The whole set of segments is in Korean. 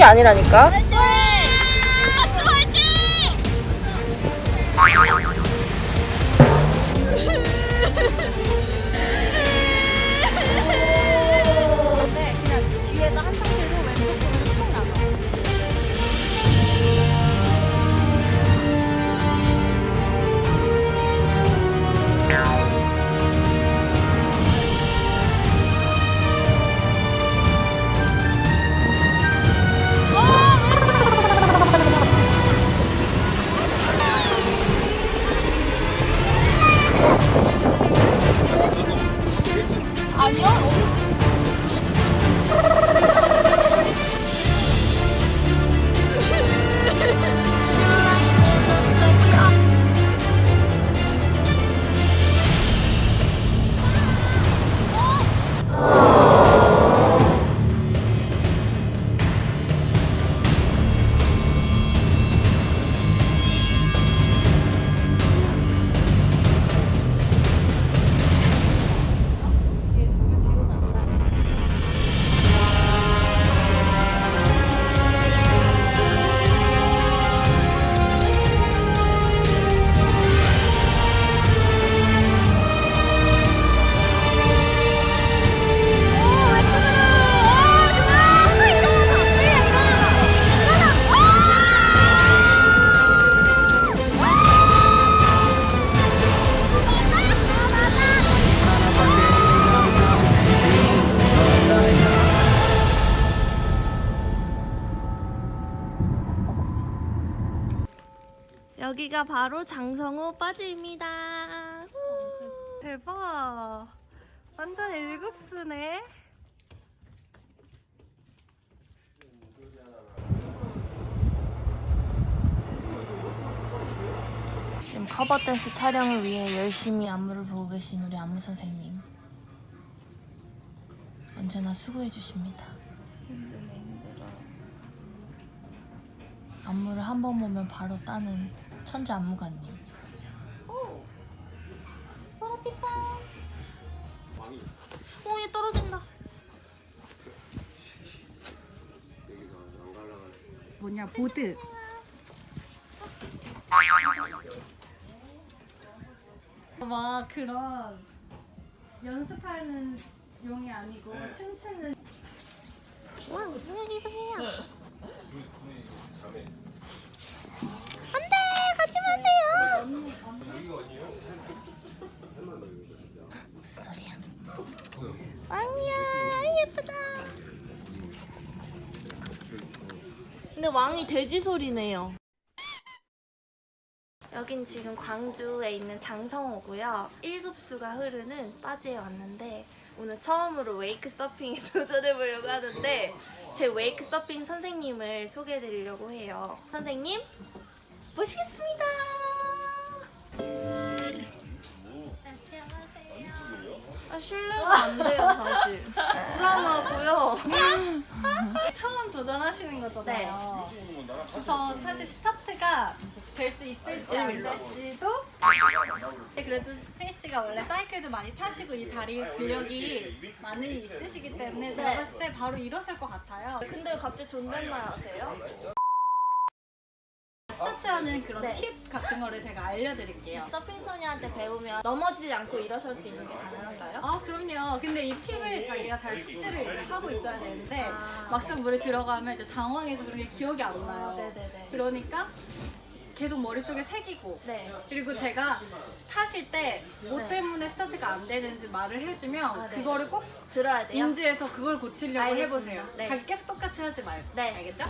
게 아니라니까. 啊！牛。 여기가 바로 장성호 빠지입니다. 대박. 완전 일급수네. 지금 커버 댄스 촬영을 위해 열심히 안무를 보고 계신 우리 안무 선생님. 언제나 수고해 주십니다. 안무를 한 번 보면 바로 따는 천재 안무가님. 오, 얘 떨어진다. 뭐냐 보드. 막 그런 연습하는 용이 아니고 춤추는 와, 여기 보세요. 무슨 소리야? 왕이야, 예쁘다. 근데 왕이 돼지 소리네요. 여긴 지금 광주에 있는 장성호고요. 1급수가 흐르는 빠지에 왔는데 오늘 처음으로 웨이크 서핑에 도전해 보려고 하는데 제 웨이크 서핑 선생님을 소개해 드리려고 해요. 선생님 모시겠습니다. 아, 실례가 안 돼요, 사실. 불안하고요. 처음 도전하시는 거잖아요. 그래서 사실 스타트가 될 수 있을지 안 될지도 그래도 세희 씨가 원래 사이클도 많이 타시고 이 다리 근력이 많이 있으시기 때문에 제가 네. 봤을 때 바로 일어설 것 같아요. 근데 왜 갑자기 존댓말 하세요? 스타트하는 그런 네. 팁 같은 거를 제가 알려드릴게요. 서핑 소녀한테 배우면 넘어지지 않고 일어설 수 있는 게 가능한가요? 아 그럼요. 근데 이 팁을 자기가 잘 숙지를 이제 하고 있어야 되는데 아. 막상 물에 들어가면 이제 당황해서 그런 게 기억이 안 나요. 네네네. 그러니까 계속 머릿속에 새기고 네. 그리고 제가 타실 때 뭐 네. 때문에 스타트가 안 되는지 말을 해주면 아, 네. 그거를 꼭 들어야 돼요? 인지해서 그걸 고치려고 알겠습니다. 해보세요. 네. 자기 계속 똑같이 하지 말고. 네. 알겠죠?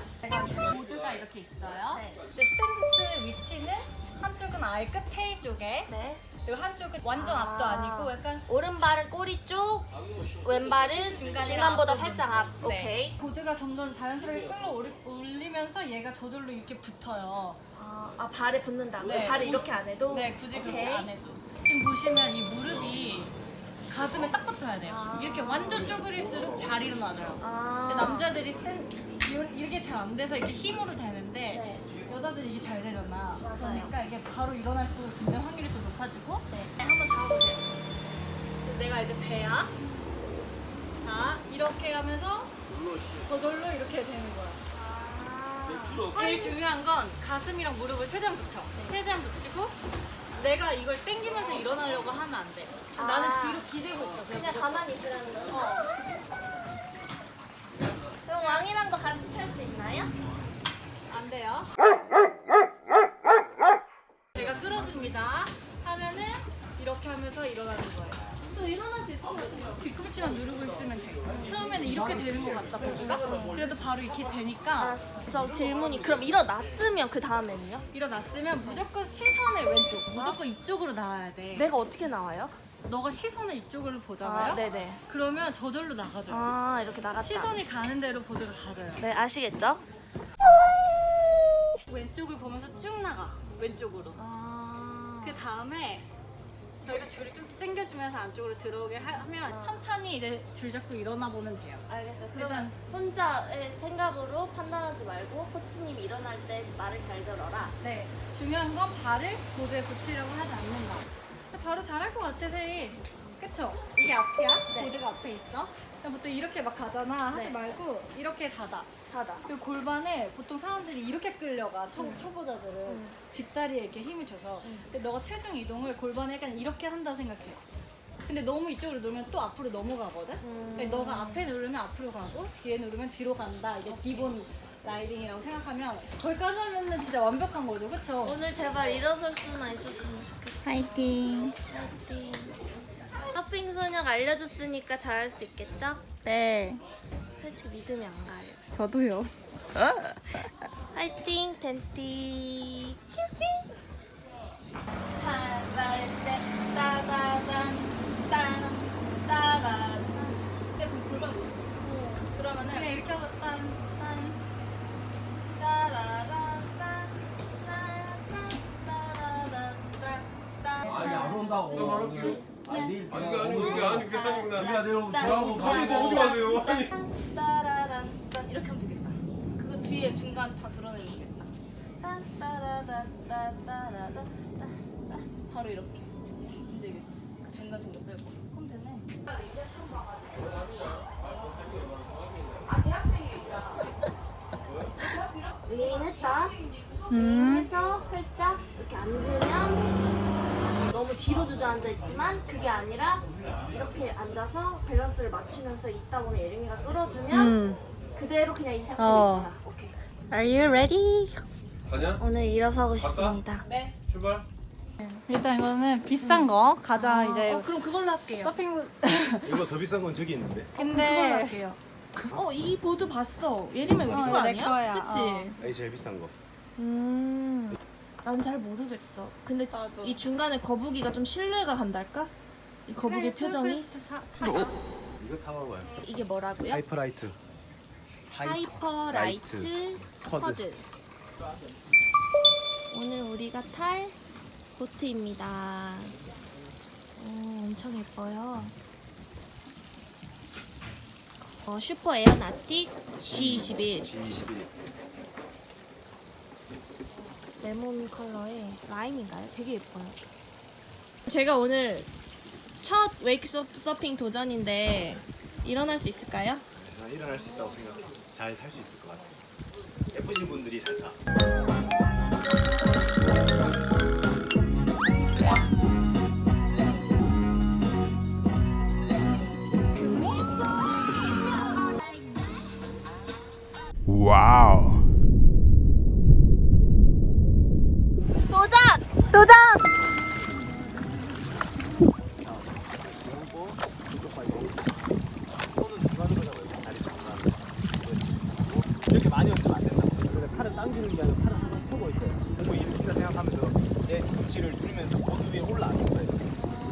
보드가 이렇게 있어요. 네. 이제 스탠스 위치는 한쪽은 아예 끝에 쪽에 네. 그리고 한쪽은 완전 아. 앞도 아니고 약간 오른발은 꼬리 쪽, 왼발은 중간보다 살짝 앞. 네. 오케이. 보드가 점점 자연스럽게 끌어올리면서 얘가 저절로 이렇게 붙어요. 아, 아, 발에 붙는다고? 네. 발을 이렇게 안 해도? 네, 굳이 그렇게. 안 해도. 지금 보시면 이 무릎이 가슴에 딱 붙어야 돼요. 아. 이렇게 완전 쪼그릴수록 잘 일어나요. 아. 근데 남자들이 스탠 이렇게 잘 안 돼서 이렇게 힘으로 되는데 네. 여자들이 이게 잘 되잖아. 맞아요. 그러니까 이게 바로 일어날 수 있는 확률이 더 높아지고 네. 네, 한번 잡아보세요. 내가 이제 배야. 자, 이렇게 하면서 저절로 이렇게 되는 거야. 제일 중요한 건 가슴이랑 무릎을 최대한 붙여. 최대한 붙이고 내가 이걸 당기면서 일어나려고 하면 안 돼. 아. 나는 뒤로 기대고 있어. 그냥 그냥 가만히 있으라는 거. 그럼 왕이랑도 같이 탈 수 있나요? 안 돼요. 제가 끌어줍니다. 하면은 이렇게 하면서 일어나는 거예요. 저 일어날 수 있을 것 같아요. 뒤꿈치만 누르고 있으면 돼. 처음에는 이렇게 되는 것 같다 보니까 그래도 바로 이렇게 되니까 알았어. 저 질문이 그럼 일어났으면 그 다음에는요? 일어났으면 무조건 시선을 왼쪽, 무조건 이쪽으로 나와야 돼. 내가 어떻게 나와요? 너가 시선을 이쪽으로 보잖아요. 아, 네네. 그러면 저절로 나가져요. 아 이렇게 나갔다. 시선이 가는 대로 보드가 가져요. 네 아시겠죠? 왼쪽을 보면서 쭉 나가. 왼쪽으로. 아. 그 다음에 저희가 줄을 좀 당겨주면서 안쪽으로 들어오게 하- 하면 천천히 이제 줄 잡고 일어나 보면 돼요. 알겠어요. 일단- 그러면 혼자의 생각으로 판단하지 말고 코치님이 일어날 때 말을 잘 들어라. 네. 중요한 건 발을 보드에 붙이려고 하지 않는다. 바로 잘할 것 같아, 세이. 그쵸? 이게 앞이야? 네. 보드가 앞에 있어? 그냥 보통 이렇게 막 가잖아. 하지 네. 말고 이렇게 닫아. 하다. 그리고 골반에 보통 사람들이 이렇게 끌려가 초, 초보자들은 음. 뒷다리에 이렇게 힘을 줘서 음. 근데 너가 체중 이동을 골반에 약간 이렇게 한다 생각해 근데 너무 이쪽으로 누르면 또 앞으로 넘어가거든 음. 근데 너가 앞에 누르면 앞으로 가고 뒤에 누르면 뒤로 간다 이게 기본 라이딩이라고 생각하면 거기까지 하면은 진짜 완벽한 거죠 그쵸? 오늘 제발 일어설 수만 있었으면 좋겠어. 파이팅 파이팅. 서핑 소녀가 알려줬으니까 잘할 수 있겠죠? 네 솔직히 믿음이 안 가요. 저도요 따라단 딴 아니 안 온다고. 나 말할게요. 아니 내일 아니 그게 아니고 그게 아니 그게 아니구나. 네가 내려오면 저하고 가만히 가면 어디 가세요? 아니. 따라란 딴 이렇게 하면 되겠다. 그거 뒤에 중간 다 드러내면 되겠다. 딴 따라단 따따라단 따 바로 이렇게. 안 되겠지. 그 중간 정도 빼고. 그럼 되네. 위인 했다. 해서 살짝 이렇게 앉으면 너무 뒤로 주저앉아 있지만 그게 아니라 이렇게 앉아서 밸런스를 맞추면서 있다 보면 예림이가 끌어주면 그대로 그냥 이 상태로 어. 있어라. 오케이. Are you ready? 가냐? 오늘 일어서고? 싶습니다. 네 출발. 일단 이거는 비싼 거 가자 이제 어, 그럼 그걸로 할게요. 서핑 이거 더 비싼 건 저기 있는데. 그걸로 근데 할게요. 어, 이 보드 봤어. 예림이 이거 어, 쓴거 이거 내 아니야? 거야. 그치? 어. 이 제일 비싼 거. 음. 난 잘 모르겠어. 근데 나도. 이 중간에 거북이가 좀 신뢰가 간달까? 이 거북이 표정이? 이거 타봐봐요. 이게 뭐라고요? 하이퍼라이트. 하이퍼 라이트 커드. 커드. 오늘 우리가 탈 보트입니다. 오, 엄청 예뻐요. 어, 슈퍼 에어나틱 G21 G21. 레몬 컬러의 라임인가요? 되게 예뻐요. 제가 오늘 첫 웨이크 서- 서핑 도전인데 일어날 수 있을까요? 난 일어날 수 있다고 생각해. 잘 탈 수 있을 것 같아. 예쁘신 분들이 잘 타. 와우. 도전! 도전! 그리고 얹으면 안 된다. 그래 팔을 당기는 게 아니라 팔을 항상 펴고 있어요. 보고 일으킨다 생각하면서 내 뒤꿈치를 누르면서 보드 위에 올라가는 거예요.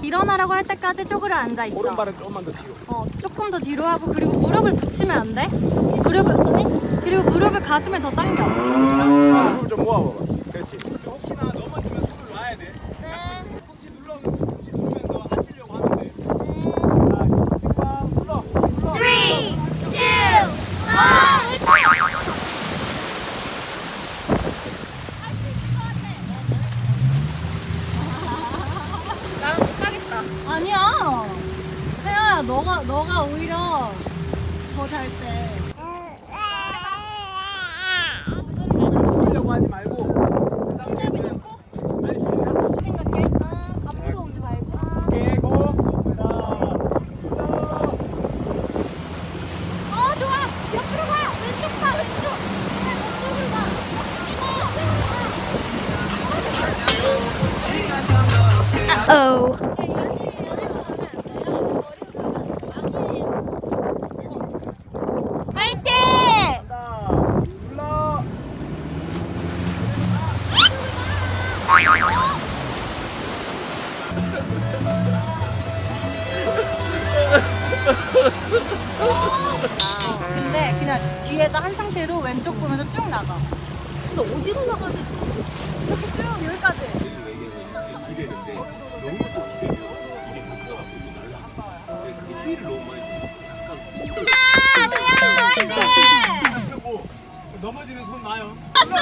일어나라고 할 때까지 쪼그려 앉아 있어 오른발은 조금만 더 뒤로. 어, 조금 더 뒤로 하고 그리고 무릎을 붙이면 안 돼. 무릎을 그리고 무릎을 가슴에 더 당겨. 지금부터. 무릎 좀 모아봐봐. 살 때. 근데 어디로 나가야 되지? 이렇게 쭉 여기까지. 기대는데 너무 또 기대면 이게 녹화가 또 날라. 근데 그게 회의를 너무 많이 줘. 약간 뭐 넘어지는 손 나요? 너도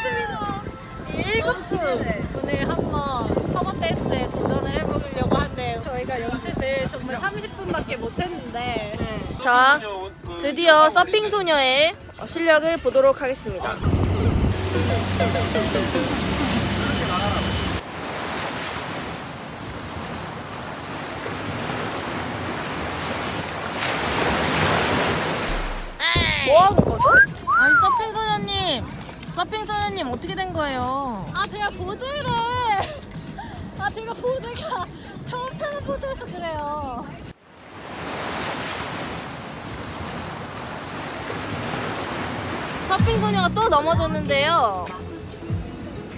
왔습니다. 이 일곱수 오늘 한번 커버 댄스에 도전을 해보려고 하는데 저희가 연습을 정말 30분밖에 못했는데 자, 드디어 서핑 소녀의 실력을 보도록 하겠습니다. 뭐 하는 거죠? 아니 서핑 소녀님, 서핑 소녀님 어떻게 된 거예요? 아 제가 보드를 아 제가 보드가 처음 타는 보드여서 그래요 서핑 소녀가 또 넘어졌는데요.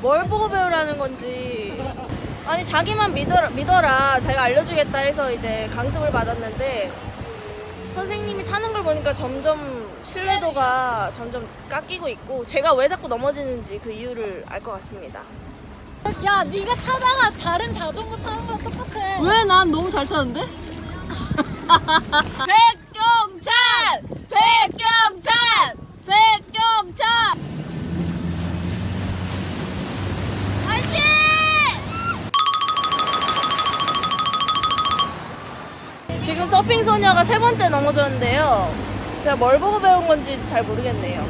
뭘 보고 배우라는 건지. 아니 자기만 믿어라, 믿어라 자기가 알려주겠다 해서 이제 강습을 받았는데 선생님이 타는 걸 보니까 점점 신뢰도가 점점 깎이고 있고 제가 왜 자꾸 넘어지는지 그 이유를 알 것 같습니다. 야 네가 타다가 다른 자전거 타는 거랑 똑같아 왜 난 너무 잘 타는데? 백경찬! 백경찬! 백경찬! 지금 서핑 소녀가 세 번째 넘어졌는데요. 제가 뭘 보고 배운 건지 잘 모르겠네요.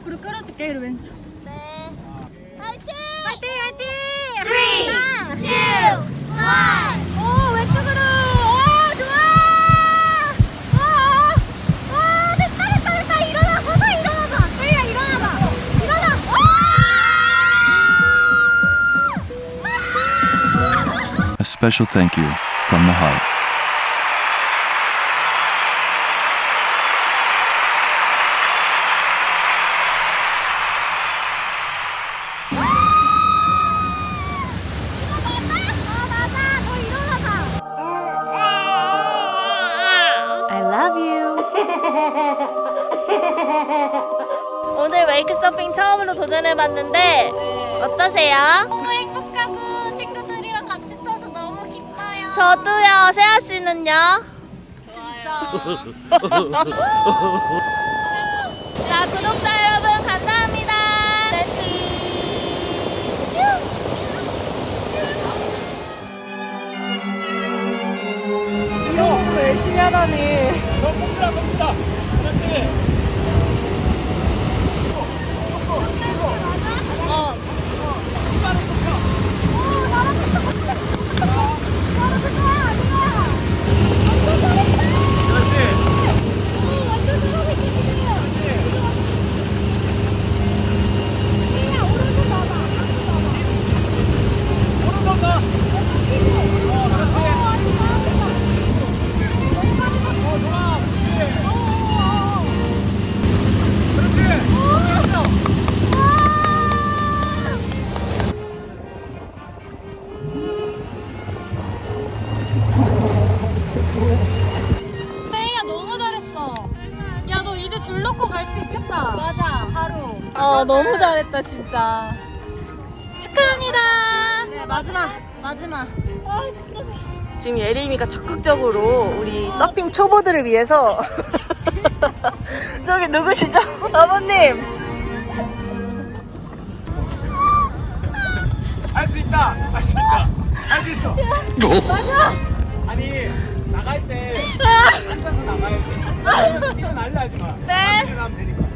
옆으로 끌어줄게 왼쪽. 네. 화이팅! 화이팅 하나 오 왼쪽으로. 오 좋아. 오 오 됐다 됐다 됐다. 일어나 서서 일어나자 혜리야 일어나자 일어나. A special thank you from the heart. 오늘 웨이크 서핑 처음으로 도전해봤는데 어떠세요? 너무 행복하고 친구들이랑 같이 타서 너무 기뻐요 저도요. 세아 씨는요? 자, 구독자 여러분 감사합니다. 이거 열심히 하다니 너 봅니다 봅니다 그렇지 그렇지 너무 잘했다 진짜. 축하합니다. 네, 마지막, 마지막. 지금 예림이가 적극적으로 우리 서핑 초보들을 위해서 저기 누구시죠? 아버님 할 수 있다. 할 수 있다. 할 수 있어. 맞아. 아니 나갈 때 앉아서 나가야 돼. 뛰어 날라지 마. 네. 하면 되니까.